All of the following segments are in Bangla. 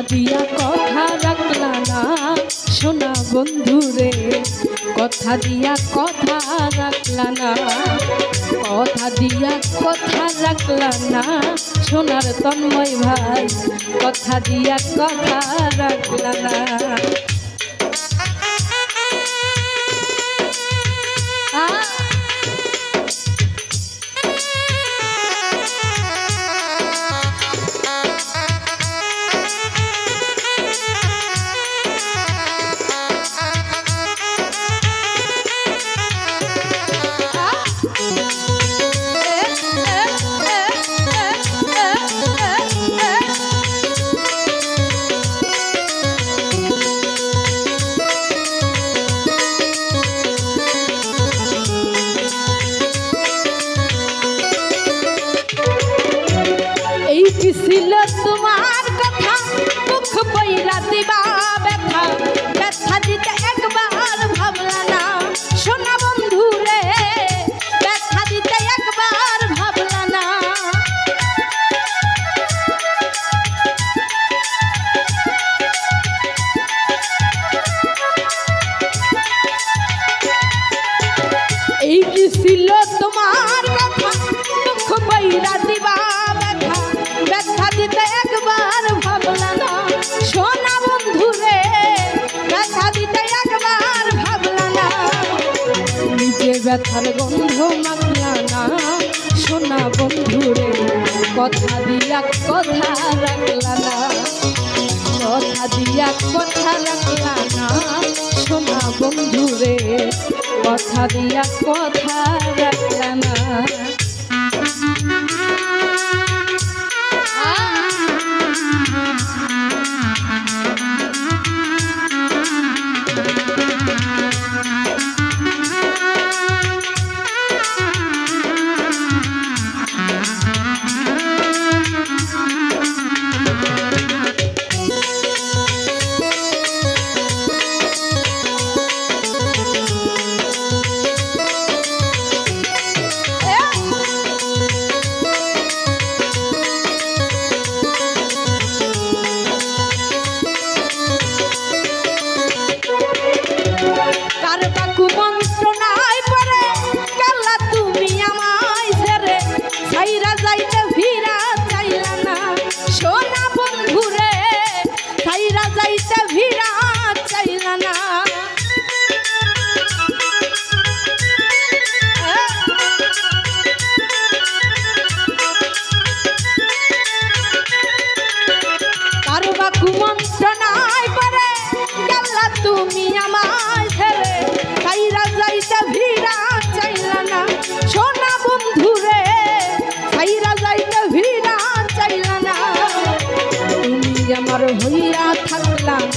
দিয়া কথা রাখলা না। সোনা বন্ধুরে কথা দিয়া কথা রাখলা না। কথা দিয়া কথা রাখলা না। সোনার তন্ময় ভাই, কথা দিয়া কথা রাখলা না। we love. ব্যথার গন্ধ মাংলা না। সোনা বন্ধুরে, কথা দিয়া কথা রাখলা না। কথা দিয়া কথা রাখলা না। সোনা বন্ধুরে, কথা দিয়া কথা রাখলা ছাইরা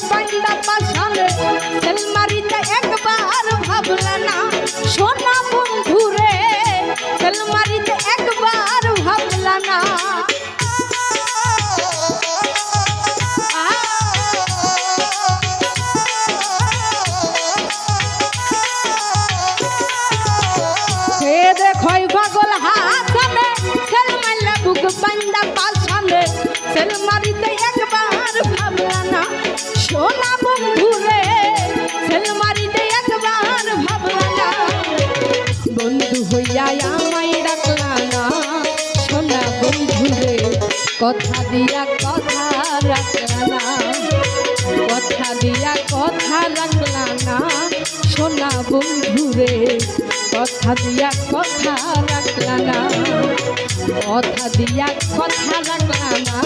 মারলে বুক পাইন্দা পাশানে সেল মারিতে একবার ভাবলা না সোনা না। সোনা বন্ধু রে কথা দিয়া কথা রাখলা না। কথা দিয়া কথা রাখলা বন্ধুরে, কথা দিয়া কথা রাখলা না। কথা দিয়া কথা রাখলা না।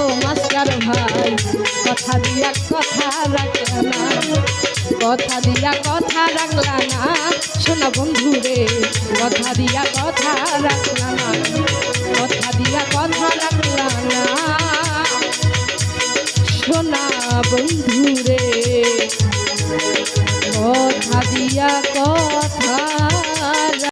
ও মাস্টার ভাই, কথা দিয়া কথা রাখলা না। কথা দিয়া কথা না। বন্ধুরে কথা বন্ধুরে কথা দিয়া কথা